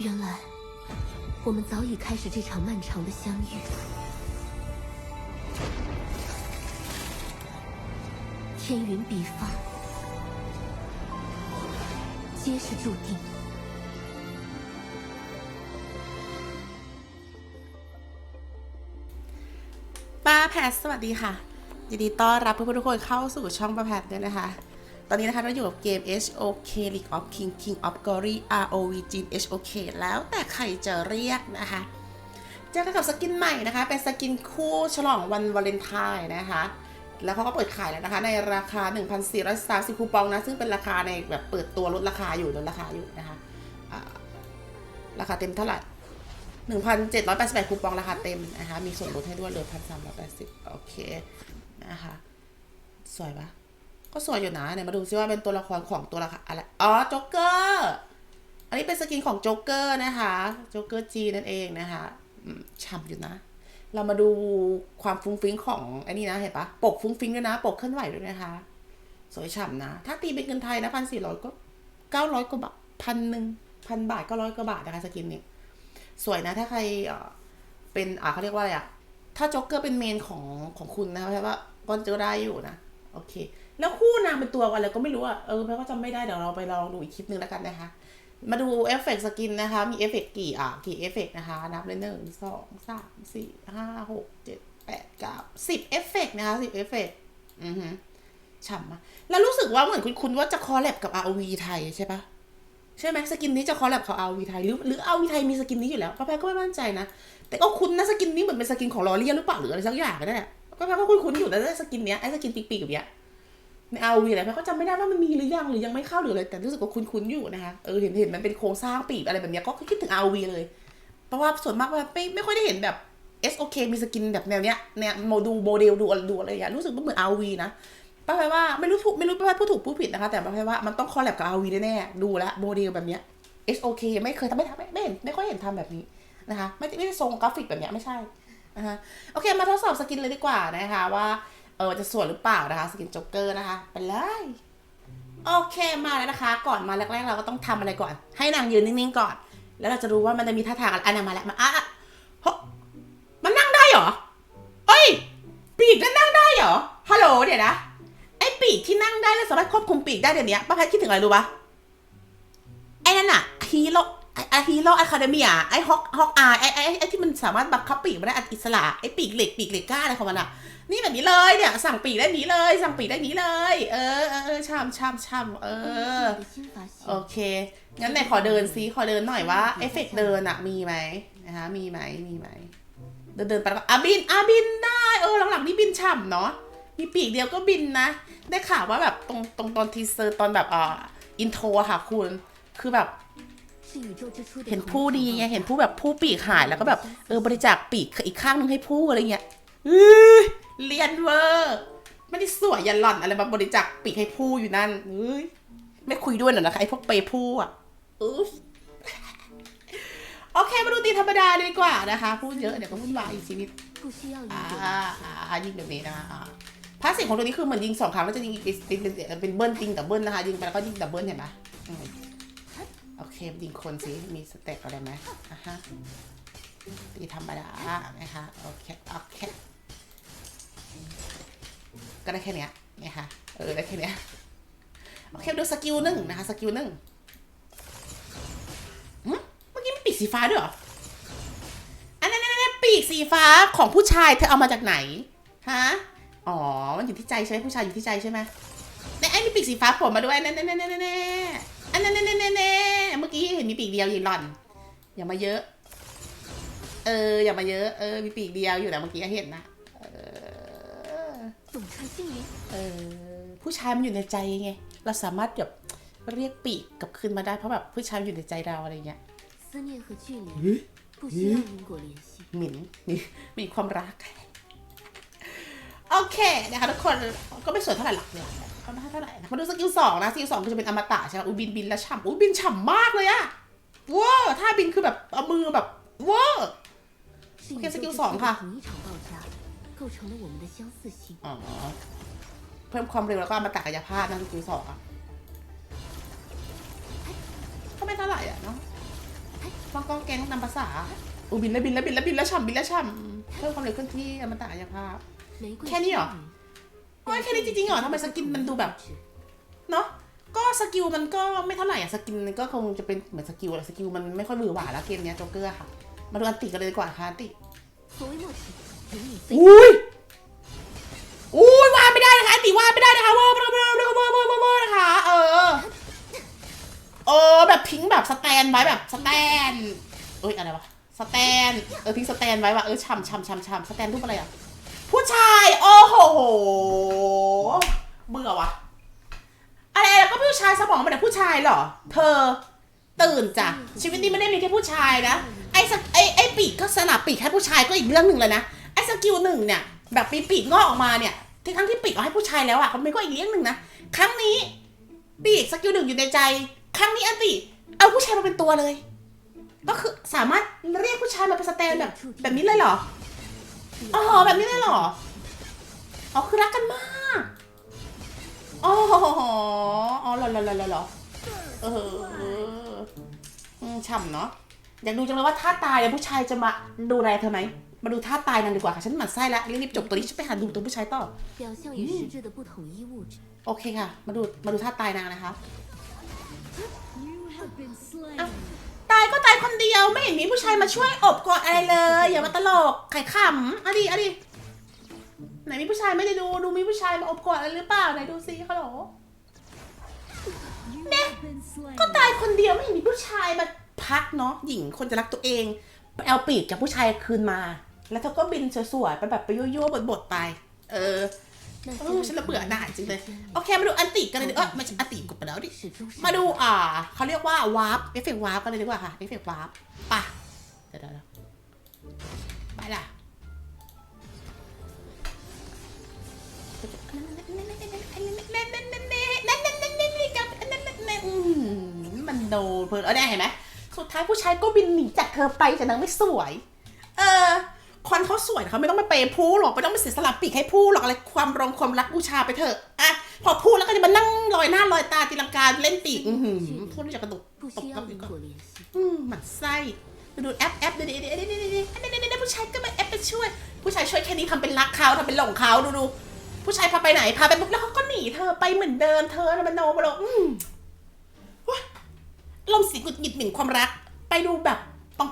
原来我们早已开始这场漫长的相遇。天云必放，皆是注定。 ป้าแพทสวัสดีค่ะ ยินดีต้อนรับเพื่อนๆทุกคนเข้าสู่ช่องป้าแพทด้วยนะคะ ตอนนี้นะคะเราอยู่กับเกม HOK League of King King of Glory ROV g HOK แล้วแต่ใครจะเรียกนะคะเจอกันกับสกินใหม่นะคะ เป็นสกินคู่ฉลองวันวาเลนไทน์นะคะ แล้วเขาก็เปิดขายแล้วนะคะ ในราคา 1,430 คูปองนะ ซึ่งเป็นราคาในแบบเปิดตัวลดราคาอยู่ลดราคาอยู่นะคะราคาเต็มเท่าไหร่1,788 คูปองราคาเต็มนะคะ มีส่วนลดให้ด้วยเหลือ1,380 โอเค นะคะ สวยปะ ก็สวยอยู่นะเนี่ยมาดูซิว่าเป็นตัวละครของตัวละครอะไร อ๋อโจ๊กเกอร์ อันนี้เป็นสกินของโจ๊กเกอร์นะคะโจ๊กเกอร์จีนั่นเองนะคะฉ่ำอยู่นะ เรามาดูความฟุ้งฟิ้งของไอ้นี่นะเห็นปะปกฟุ้งฟิ้งด้วยนะ ปกเคลื่อนไหวด้วยนะคะ สวยฉ่ำนะ ถ้าตีเป็นเงินไทยนะพันสี่ร้อยก็เก้าร้อยกว่าบาทพันหนึ่งพันบาทก็ร้อยกว่าบาทนะคะสกินนี้สวยนะถ้าใครเอ่อเป็นอ่าเขาเรียกว่าอะไรอะถ้าโจ๊กเกอร์เป็นเมนของของคุณนะแปลว่าก็จะได้อยู่นะ โอเค แล้วคู่นางเป็นตัวอะไรก็ไม่รู้อะเออแปลก็จำไม่ได้เดี๋ยวเราไปลองดูอีกคลิปนึงแล้วกันนะคะ มาดูเอฟเฟกต์สกินนะคะ มีเอฟเฟกต์กี่อะกี่เอฟเฟกต์นะคะ นับเลยหนึ่งสองสามสี่ห้าหกเจ็ดแปดเก้าสิบเอฟเฟกต์นะคะสิบเอฟเฟกต์อือฮึฉ่ำมากแล้วรู้สึกว่าเหมือนคุณคุณว่าจะคอลแลบกับ ROV ไทยใช่ปะใช่ไหมสกินนี้จะคอลแลบกับอาวีไทยหรือหรืออาวีไทยมีสกินนี้อยู่แล้วป้าแพรก็ไม่มั่นใจนะ แต่ก็คุ้นนะสกินนี้เหมือนเป็นสกินของลอเรียหรือเปล่าหรืออะไรสักอย่างก็ได้แหละป้าแพก็คุ้นๆอยู่นะสกินเนี้ยไอ้สกินปีกๆแบบเนี้ย ในอาวีอะไรแพรก็จำไม่ได้ว่ามันมีหรือยังหรือยังไม่เข้าหรืออะไรแต่รู้สึกว่าคุ้นๆอยู่นะคะเออเห็นเห็นมันเป็นโครงสร้างปีกอะไรแบบนี้ก็คิดถึงอาวีเลย เพราะว่าส่วนมากว่าไม่ไม่ค่อยได้เห็นแบบ SOK มีสกินแบบแนวเนี้ยเนี่ยโมดูโมเดลดูอะไรดูอะไรอย่างเงี้ยรู้สึกว่าเหมือนอาวีนะป้าแพรว่าไม่รู้ถูกไม่รู้ป้าแพพูดถูกพูดผิดนะคะ แต่ป้าแพรว่ามันต้องคอลแลบกับอาวีแน่ๆดูแลวโมเดลแบบเนี้ย SOK ไม่เคยทำไม่ทำไม่ไม่เห็นไม่ค่อยเห็นทำแบบนี้นะคะ ไม่ไม่ได้ทรงกราฟิกแบบเนี้ยไม่ใช่นะคะโอเคมาทดสอบสกินเลยดีกว่านะคะว่า ออจะสวยหรือเปล่านะคะสกินจ็อกเกอร์นะคะไปเลยโอเคมาแล้วนะคะ ก่อนมาแรกๆเราก็ต้องทำอะไรก่อน ให้นางยืนนิ่งๆก่อน แล้วเราจะรู้ว่ามันจะมีท่าทางอะไรอันนั้นมาแล้วมาอะอะมันนั่งได้เหรอเอ้ย ปีกนั่นนั่งได้เหรอฮัลโหลเดี๋ยวนะไอปีกที่นั่งได้แล้วสามารถควบคุมปีกได้เดี๋ยวนี้ป้าแพทคิดถึงอะไรรู้ปะไอ้นั่นอะฮีโร่ ไอไอฮีโร่อะคาเดมี่ะไอฮอกฮอกอายไอไอไอที่มันสามารถบังคับปีกมาได้อิสระไอปีกเหล็กปีกเหล็กกล้าอะไรของมันอะนี่แบบนี้เลยเนี่ย สั่งปีกได้นี้เลย สั่งปีกได้นี้เลย เออเออเออชามชามชามเออ โอเค งั้นไหนขอเดินซิขอเดินหน่อยว่าเอฟเฟกเดินอะมีไหมนะคะมีไหมมีไหมเดินเดินไปแล้อะบินอะบินได้เออหลังๆนี่บินช่ำเนาะมีปีกเดียวก็บินนะ ได้ข่าวว่าแบบตรงตรงตอนทีเซอร์ตอนแบบอ่าอินโทรค่ะคุณ คือแบบ เห็นผู้ดีไงเห็นผู้แบบผู้ปีกหายแล้วก็แบบเออบริจาคปีกอีกข้างนึงให้ผู้อะไรเงี้ยเรียนเวอร์ไม่ได้สวยยันหล่อนอะไรมาบริจาคปีกให้ผู้อยู่นั่นเอ้ยไม่คุยด้วยหน่อยนะคะไอพวกเปผู้อะโอเคมาดูตีธรรมดาดีกว่านะคะ พูดเยอะเดี๋ยวก็วุ่นวายอีกชีวิตอ่าอ่ายิงแบบนี้นะคะพาสซีของตัวนี้คือเหมือนยิงสองครั้งแล้วจะยิงเป็นเป็นเบิ้ลติงแต่เบิ้ลนะคะยิงไปแล้วก็ยิงแต่เบิ้ลเห็นไหม โอเคยิงคนสิมีสเต็ปอะไรไหมอะฮะตีธรรมดานะคะโอเคโอเคก็ได้แค่เนี้ยนะคะเออได้แค่เนี้ยโอเคดูสกิลหนึ่งนะคะสกิลหนึ่งเมื่อกี้มีปีกสีฟ้าด้วยเหรออันนั้นปีกสีฟ้าของผู้ชายเธอเอามาจากไหนฮะอ๋อมันอยู่ที่ใจใช่ไหมผู้ชายอยู่ที่ใจใช่ไหมในไอ้มีปีกสีฟ้าผล่มาด้วยนั่นนั่นนั่นนั่นนั่นอันนั้นนั่นนั่นนั่นเมื่อกี้เห็นมีปีกเดียวยิงหล่อน อย่ามาเยอะ เออ อย่ามาเยอะ เออ มีปีกเดียวอยู่แต่เมื่อกี้เห็นนะเออ 总川星云， เออ ผู้ชายมันอยู่ในใจไง เราสามารถแบบเรียกปีกกลับคืนมาได้เพราะแบบผู้ชายมันอยู่ในใจเราอะไรเงี้ย 思念和距离 เฮ้ย 不需要因果联系。 หมิ่นมีมีความรัก โอเคนะคะทุกคนก็ไม่สวยเท่าไหร่หรอกเนี่ย เขาได้เท่าไหร่นะมาดูสกิลสองนะสกิลสองคือจะเป็นอมตะใช่ไหมอุบินบินและฉ่ำอุบินฉ่ำมากเลยอะว้าวท่าบินคือแบบเอามือแบบว้าวโอเคสกิลสองค่ะอ๋อเพิ่มความเร็วแล้วก็อมตะกายภาพนั่นสกิลสองอะก็ไม่เท่าไหร่อะเนาะฟังกองแกงนำภาษาอุบินและบินและบินและบินและฉ่ำบินและฉ่ำเพิ่มความเร็วขึ้นที่อมตะกายภาพแค่นี้หรอ มันแค่นี้จริงๆเหรอทำไมสกินมันดูแบบ เนาะก็สกิลมันก็ไม่เท่าไหร่อะสกินก็คงจะเป็นเหมือนสกิลแะสกิลมันไม่ค่อยมือหวาแล้วเกมเนี้ยโจ๊กเกอร์ค่ะ มาดูอันติกันเลยดีกว่าค่ะติอุ้ยอุ้ยว่าไม่ได้นะคะติว่าไม่ได้นะคะเวอร์เวอร์เวอร์เวอร์เวอร์เวอร์เวอร์นะคะเออเออแบบพิงแบบสแตนไว้แบบสแตนเอ้ยอะไรวะสแตนเออพิงสแตนไว้ว่ะเออช่ำช่ำช่ำช่ำสแตนรูปอะไรอะ ผู้ชาย โอ้โห เบื่อวะอะไรแล้วก็ผู้ชายสมองมันแต่ผู้ชายเหรอ เธอตื่นจ้ะชีวิตนี้ไม่ได้มีแค่ผู้ชายนะ ไอ้สไอ้ไอ้ปีกก็สนับปีกแค่ผู้ชายก็อีกเรื่องหนึ่งเลยนะ ไอ้สกิลหนึ่งเนี่ย แบบมีปีกงอกออกมาเนี่ยที่ทั้งที่ปีกเอาให้ผู้ชายแล้วอะมันก็อีกเรื่องหนึ่งนะ ครั้งนี้ ปีกสกิลหนึ่งอยู่ในใจ ครั้งนี้อันติ เอาผู้ชายมาเป็นตัวเลย ก็คือสามารถเรียกผู้ชายมาเป็นสแตนแบบแบบนี้เลยเหรอ อ๋อแบบนี้เลยหรอ อ๋อคือรักกันมากอ๋ออ๋อหรอหรอหรอหรอเออฉ่ำเนาะอยากดูจังเลยว่าท่าตายเนี่ยผู้ชายจะมาดูอะไรเธอไหมมาดูท่าตายนางดีกว่าค่ะฉันหมั่นไส้แล้วรีบจบตัวนี้ฉันไปหาดูตัวผู้ชายต่อโอเคค่ะ มาดูมาดูท่าตายนางนะคะ ก็ตายคนเดียวไม่เห็นมีผู้ชายมาช่วยอบกอดอะไรเลย อย่ามาตลกไข่ขำอะดิอะดิไหนมีผู้ชายไม่ได้ดูดูมีผู้ชายมาอบกอดอะไรหรือเปล่าไหนดูซิฮัลโหล You have been slain. ก็ตายคนเดียวไม่เห็นมีผู้ชายมาพักเนาะหญิงคนจะรักตัวเองไปเอาปีกจากผู้ชายคืนมา แล้วเธอก็บินสวยๆไปแบบไปยั่วๆบดๆไป เออ โอ้ฉันละเบื่อหน่ายจริงเลย โอเค มาดูอันติกันเลยดีเออไมันช่อันติกดไปแล้วดิ มาดูอ่าเขาเรียกว่าวาร์ปเอฟเฟกต์วาร์ปกันเลยดีกว่าค่ะเอฟเฟกต์วาร์ปป่ะเดี๋ยวเดี๋ยวไปล่ะมันโดนเพลินเอาได้เห็นไหมสุดท้ายผู้ชายก็บินหนีจากเธอไปแต่นางไม่สวย เออ คนเขาสวยเขาไม่ต้องไปเปย์ผู้หรอกไม่ต้องไปเสียสลับปีกให้ผู้หรอกอะไรความรองความรักบูชาไปเถอะอะพอพูดแล้วก็จะมานั่งลอยหน้าลอยตาตีลังกาเล่นปีก อือหือพูจะกระดกตกกับอีกก่อนหมันไส้ดูแอปแอปดูดิดิดิดิดิดิดิดิผู้ชายก็มาแอปไปช่วย ผู้ชายช่วยแค่นี้ทำเป็นรักเขาทำเป็นหลงเขาดูดูผู้ชายพาไปไหนพาไปปุ๊บแล้วเขาก็หนีเธอไปเหมือนเดิมเธอมันโนมาโนอืมลมสีกุดหงิดหมิ่นความรัก ไปดูแบบ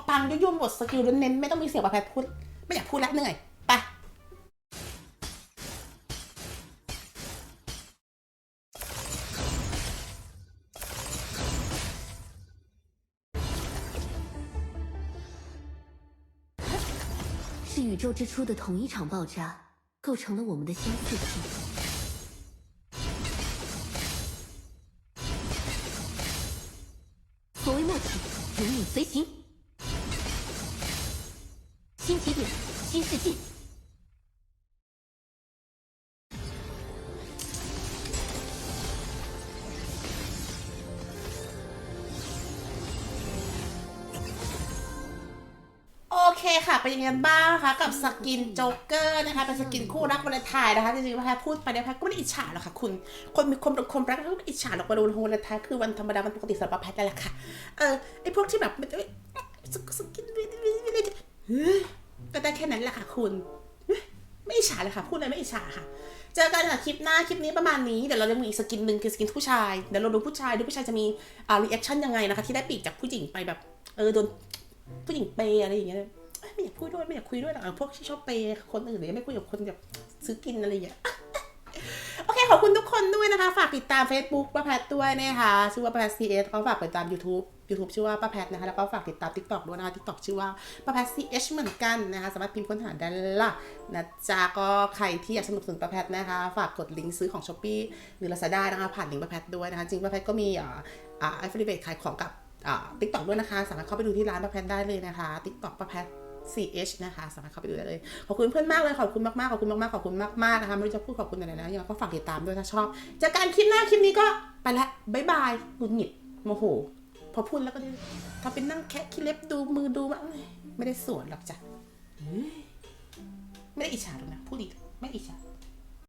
ปังๆยุ่ยๆหมดสกิลเน้นๆไม่ต้องมีเสียงประแพทพูด ไม่อยากพูดแล้วเหนื่อยไป 是宇宙之初的同一场爆炸，构成了我们的相似性。所谓默契，如影随形。 点，新世界。 โอเคค่ะ เป็นยังไงบ้างนะคะกับสกินโจ๊กเกอร์นะคะเป็นสกินคู่รักวาเลนไทน์นะคะจริงๆพะพูดไปเนี่ยพะก็ไม่ได้อิจฉาหรอกค่ะคุณ คนมีคนคนรักก็ไม่ได้อิจฉาหรอกมาดูวาเลนไทน์คือวันธรรมดาวันปกติสำหรับแพทย์นั่นแหละค่ะเออไอพวกที่แบบมันจะสสกินเฮ้ย ก็ได้แค่นั้นแหละค่ะคุณ ไม่อิจฉาเลยค่ะ พูดเลยไม่อิจฉาค่ะ เจอกันค่ะคลิปหน้าคลิปนี้ประมาณนี้เดี๋ยวเราจะมีอีกสกินหนึ่งคือสกินผู้ชายเดี๋ยวเราดูผู้ชายดูผู้ชายจะมีอ่ารีแอคชั่นยังไงนะคะที่ได้ปีกจากผู้หญิงไปแบบเออโดนผู้หญิงเปย์อะไรอย่างเงี้ยไม่อยากพูดด้วยไม่อยากคุยด้วยหรอกพวกที่ชอบเปย์คนอื่นเลยไม่คุยกับคนแบบซื้อกินอะไรอย่างเงี้ยโอเค ขอบคุณทุกคนด้วยนะคะ ฝากติดตาม Facebook ป้าแพทด้วยนะคะชื่อว่าป้าแพท CS แล้วก็ฝากติดตาม YouTube YouTube ชื่อว่าป้าแพทนะคะ แล้วก็ฝากติดตาม TikTok ด้วยนะคะ TikTok ชื่อว่าป้าแพท CH เหมือนกันนะคะ สามารถพิมพ์ค้นหาได้ละนะจ๊ะก็ใครที่อยากสนับสนุนป้าแพทนะคะ ฝากกดลิงก์ซื้อของ s h อ p e e หรือ Lazada นะคะ ผ่านลิงก์ป้าแพทด้วยนะคะ จริงป้าแพทก็มีอ่าอ่า affiliate ขายของกับติ๊กต็อกด้วยนะคะ สามารถเข้าไปดูที่ร้านประแพนได้เลยนะคะติ๊กต็อกประแพน CH นะคะ สามารถเข้าไปดูได้เลย ขอบคุณเพื่อนมากเลย ขอบคุณมากๆ ขอบคุณมากๆ ขอบคุณมากๆ นะคะ ไม่รู้จะพูดขอบคุณอะไรนะยังก็ฝากติดตามด้วยถ้าชอบ จากการคลิปหน้าคลิปนี้ก็ไปละ บ๊ายบายหงุดหงิดโมโห พอพูดแล้วก็ทำเป็นนั่งแคะขี้เล็บดูมือดูมาเอ้ยไม่ได้สวนหรอกจ้ะไม่ได้อิจฉาหรอกนะพูดดีไม่อิจฉา